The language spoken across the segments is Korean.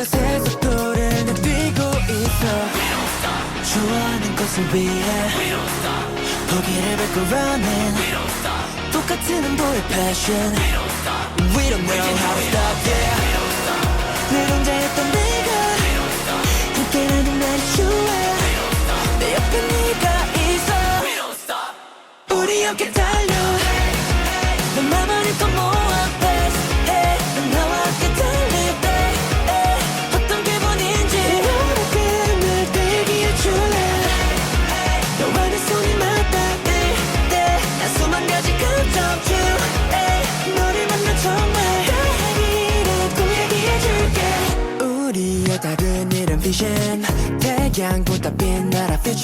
어느새 속도를 높이고 있어. 좋아하는 것을 위해 포기를 뱉고 running. 똑같은 온도의 passion. We don't know how to stop yeah. 늘 혼자 했던 내가 함께라는 날 좋아 내 옆에 네가 있어. 우리 함께 다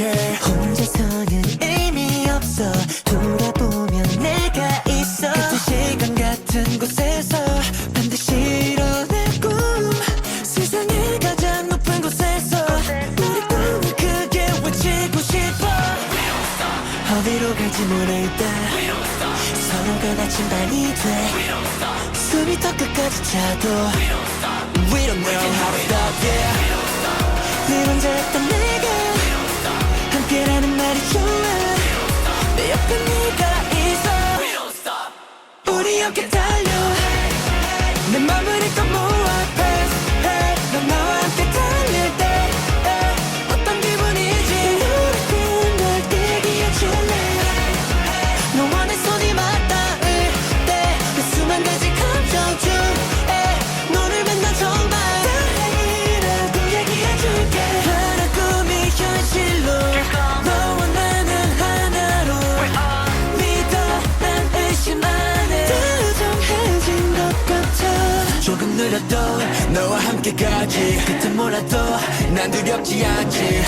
yeah. 혼자서는 의미 없어. 돌아보면 내가 있어. 같은 시간 같은 곳에서 반드시 이뤄낼 꿈. 세상에 가장 높은 곳에서 우리 꿈을 크게 외치고 싶어. 어디로 갈지 모를 때 서로가 나침반이 돼. 숨이 턱 끝까지 차도 can tell 흐려도 너와 함께 가지. 끝은 몰라도 난 두렵지 않지.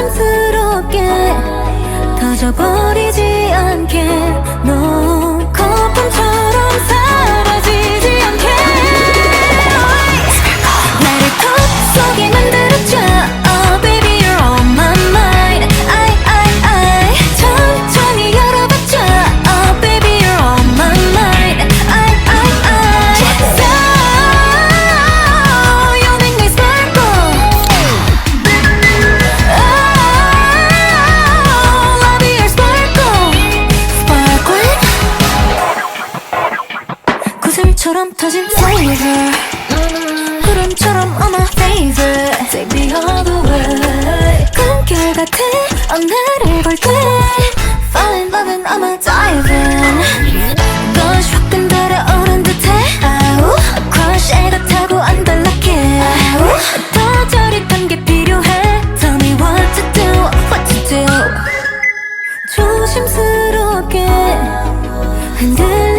조심스럽게 터져버리지 않게. 너 거품처럼 바람처럼 터진 flavor 구름처럼 on my favorite Take me all the way 꿈결같은 오늘을 볼때 Fall in love and I'm a diving 넌 조금 달아오른 듯해 아우 Crush 애 같다고 안 달락해 아우 더 저릿한 게 필요해 Tell me what to do, what to do 조심스럽게 흔들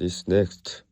this next